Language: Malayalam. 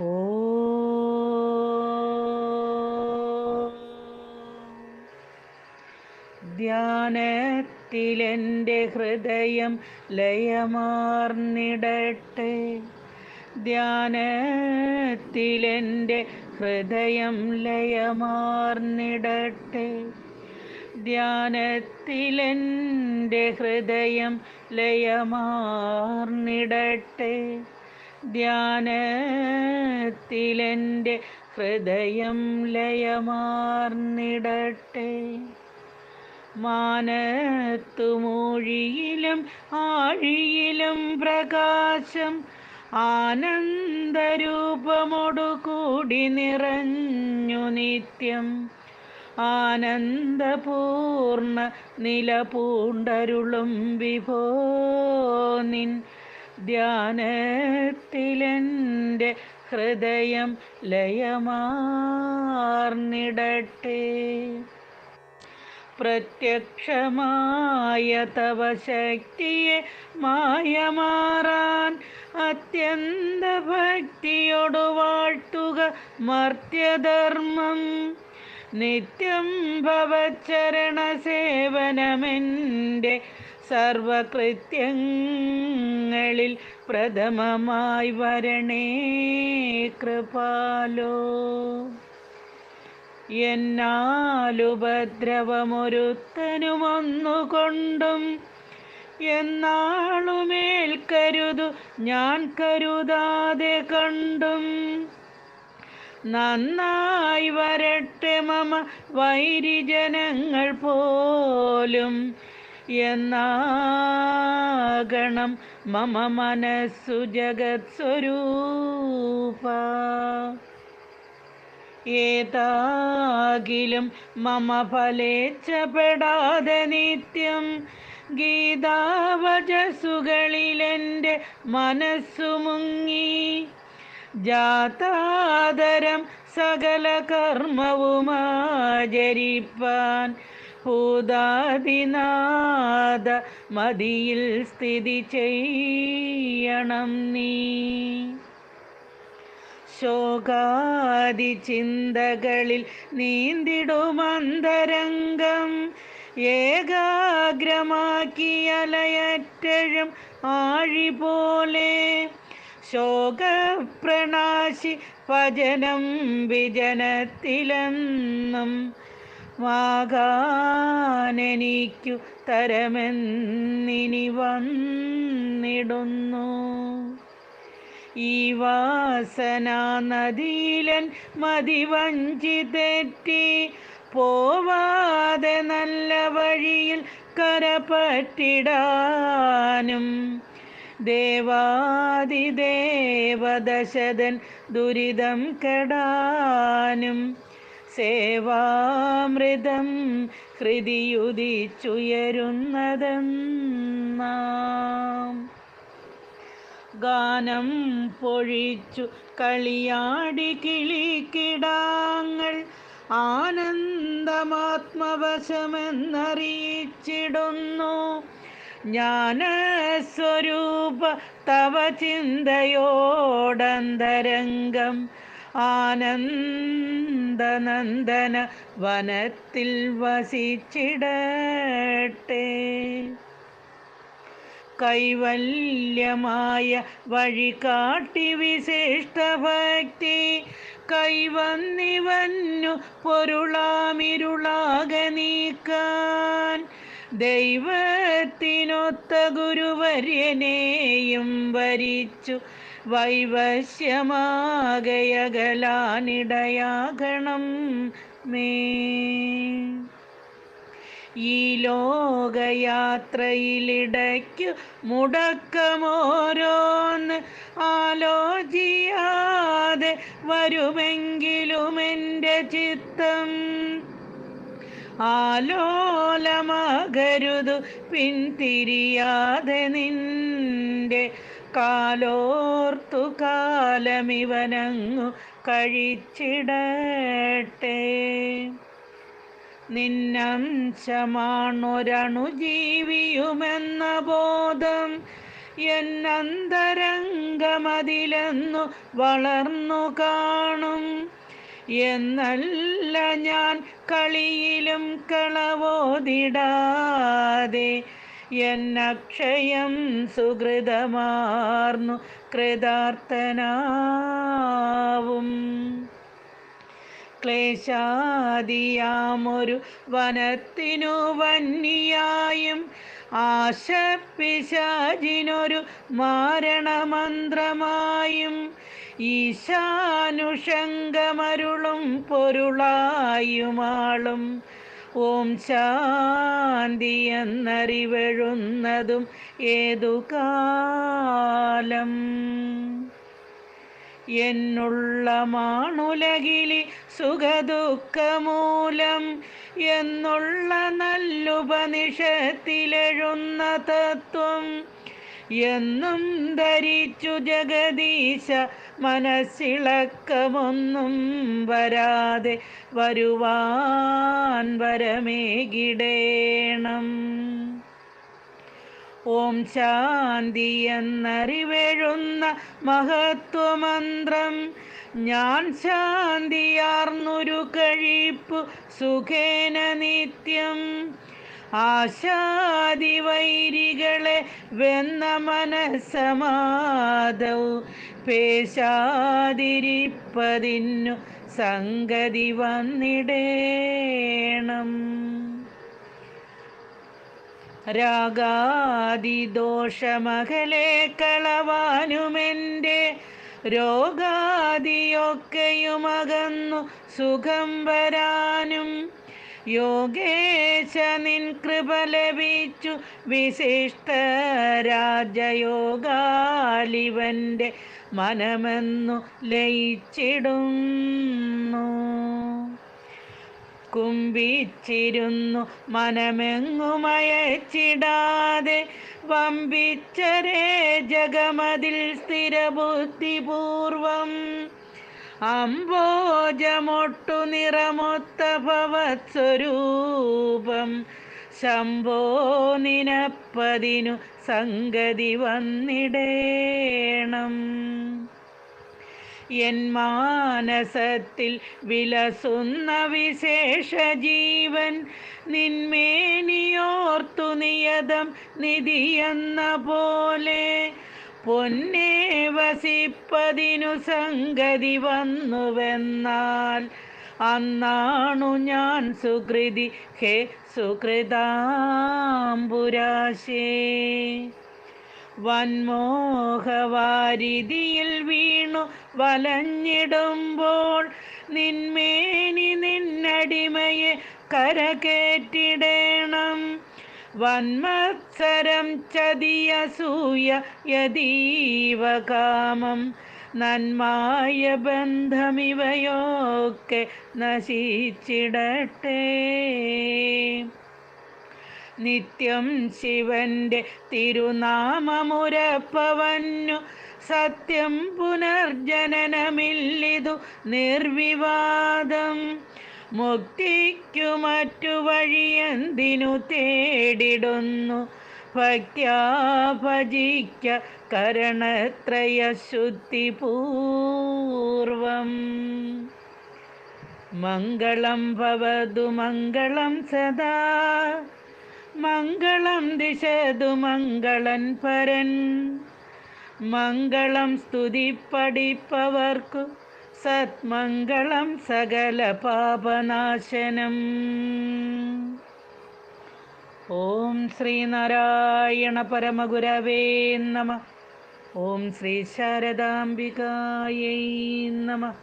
ഓ. ധ്യാനത്തിലെന്റെ ഹൃദയം ലയമാർന്നിടട്ടെ. ധ്യാനത്തിലെന്റെ ഹൃദയം ലയമാർന്നിടട്ടെ. ധ്യാനത്തിലെന്റെ ഹൃദയം ലയമാർന്നിടട്ടെ. ധ്യാനത്തിലെന്റെ ഹൃദയം ലയമാർന്നിടട്ടെ. മാനത്തുമൂഴിയിലും ആഴിയിലും പ്രകാശം ആനന്ദരൂപമോടുകൂടി നിറഞ്ഞു നിത്യം. ആനന്ദപൂർണ നിലപൂണ്ടരുളും വിഭോ നിൻ ധ്യാനത്തിലെന്റെ ഹൃദയം ലയമാർന്നിടട്ടെ. പ്രത്യക്ഷമായ തവ ശക്തിയെ മായമാറാൻ അത്യന്ത ഭക്തിയോട് വാഴ്ത്തുക മർത്യധർമ്മം. നിത്യം ഭവചരണ സേവനമെന്റെ സർവകൃത്യങ്ങളിൽ പ്രഥമമായി വരണേ കൃപാലോ. എന്നാലുപദ്രവമൊരുത്തനുമൊന്നുകൊണ്ടും എന്നാളുമേൽക്കരുതു ഞാൻ കരുതാതെ കണ്ടും. നന്നായി വരട്ടെ മമ വൈരിജനങ്ങൾ പോലും എന്നാകണം മമ മനസ്സു ജഗത് സ്വരൂപ ഏതാകിലും മമ ഫലേച്ഛപ്പെടാതെ നിത്യം ഗീതാവചസുകളിലെന്റെ മനസ്സു മുങ്ങി. ജാതാതരം സകല കർമ്മവുമാചരിപ്പാൻ ഭൂതാദിനാഥ മതിയിൽ സ്ഥിതി ചെയ്യണം നീ. ശോകാദി ചിന്തകളിൽ നീന്തിടുമന്തരംഗം ഏകാഗ്രമാക്കിയലയറ്റഴും ആഴി പോലെ ശോകപ്രണാശി ഭജനം വിജനത്തിലെന്നും വാകാനെനിക്കു തരമെന്നിനി വന്നിടുന്നു. ഈ വാസന നദീലൻ മതിവഞ്ചി തെറ്റി പോവാതെ നല്ല വഴിയിൽ കരപറ്റിടാനും ദേവാദിദേവദശതൻ ദുരിതം കെടാനും സേവാമൃതം ഹൃദിയുദിച്ചുയരുന്നതെന്നാം ഗാനം പൊഴിച്ചു കളിയാടി കിളിക്കിടാങ്ങൾ ആനന്ദമാത്മവശമെന്നറിയിച്ചിടുന്നു. ജ്ഞാനസ്വരൂപ തവ ചിന്തയോടന്തരംഗം ആനന്ദനന്ദന വനത്തിൽ വസിച്ചിടട്ടെ. കൈവല്യമായ വഴി കാട്ടി വിശിഷ്ട ഭക്തി കൈവന്നിവന്നു പൊരുളാമിരുളാക നീക്കാൻ. ദൈവത്തിനൊത്ത ഗുരുവര്യനെയും വരിച്ചു വൈവശ്യമാകയകലാനിടയാകണം മേ. ഈ ലോകയാത്രയിലിടയ്ക്കു മുടക്കമോരോന്ന് ആലോചിയാതെ വരുമെങ്കിലും എന്റെ ചിത്തം. ആലോലമകരുതു പിന്തിരിയാതെ നിന്റെ കാലോർത്തു കാലമിവനങ്ങു കഴിച്ചിടട്ടെ. നിന്നംശമാണൊരണുജീവിയുമെന്ന ബോധം എന്നന്തരംഗമതിലെന്നു വളർന്നു കാണും. എന്നല്ല ഞാൻ കളിയിലും കളവോതിടാതെ എന്നക്ഷയം സുഹൃതമാർന്നു കൃതാർത്ഥനാവും. ക്ലേശാദിയാമൊരു വനത്തിനു വന്യായും ആശപ്പിശാജിനൊരു മാരണമന്ത്രമായും ഈശാനുഷംഗമരുളും പൊരുളായുമാളും ഓം ശാന്തി എന്നറിവെഴുന്നതും ഏതു കാലം? എന്നുള്ള മാണുലകിലി സുഖദുഃഖമൂലം എന്നുള്ള നല്ലുപനിഷത്തിലെഴുന്ന തത്വം എന്നും ധരിച്ചു ജഗദീശ മനസ്സിളക്കമൊന്നും വരാതെ വരുവാൻ വരമേകിടേണം. ഓം ശാന്തി എന്നറിവെഴുന്ന മഹത്വമന്ത്രം ഞാൻ ശാന്തിയാർന്നൊരു കഴിപ്പു സുഖേന നിത്യം ആശാദി വൈരികളെ വെന്ന മനസമാദൗ പേശാതിരിപ്പതിന്നു സംഗതി വന്നിടേണം. രാഗാദിദോഷമകലെ കളവാനുമെന്റെ രോഗാദിയൊക്കെയുമകന്നു സുഖം വരാനും യോഗേശ നിൻ കൃപ ലഭിച്ചു. വിശിഷ്ട രാജയോഗാലിവന്റെ മനമെന്നു ലയിച്ചിടുന്നു. കുമ്പിച്ചിരുന്നു മനമെങ്ങുമയച്ചിടാതെ വമ്പിച്ചരേ ജഗമതിൽ സ്ഥിരബുദ്ധിപൂർവം അംബോജമൊട്ടു നിറമൊത്ത ഭവത്സ്വരൂപം. ശംഭോ നിനപ്പതിനു സംഗതി വന്നിടേണം. എൻ മാനസത്തിൽ വിലസുന്ന വിശേഷ ജീവൻ നിന്മേനിയോർത്തു നിയതം നിധിയെന്ന പോലെ പൊന്നെ വസിപ്പതിനു സംഗതി വന്നുവെന്നാൽ അന്നാണു ഞാൻ സുകൃതി ഹേ സുകൃതാംബുരാശേ വന്മോഹവാരിതിയിൽ വീണു വലഞ്ഞിടുമ്പോൾ നിന്മേനി നിന്നടിമയെ കരകേറ്റിടേണം. വന്മത്സരം ചതിയസൂയ യതീവ കാമം നന്മായ ബന്ധമിവയൊക്കെ നശിച്ചിടട്ടെ. നിത്യം ശിവന്റെ തിരുനാമമുരപ്പവന്നു. സത്യം പുനർജനനമില്ലിതു നിർവിവാദം. മുക്തിക്കു മറ്റു വഴിയെന്തിനു തേടിടുന്നു? ഭക്യാ ഭജിക്ക കരണത്രയ ശുദ്ധിപൂർവം. മംഗളം ഭവതു മംഗളം സദാ. മംഗളം ദിശതു മംഗളൻ പരൻ. മംഗളം സ്തുതി പഠിപ്പവർക്കു സത്മംഗളം സകല പാപനാശനം. ഓം ശ്രീനാരായണ പരമഗുരവേ നമ. ഓം ശ്രീ ശാരദാംബികായൈ നമ.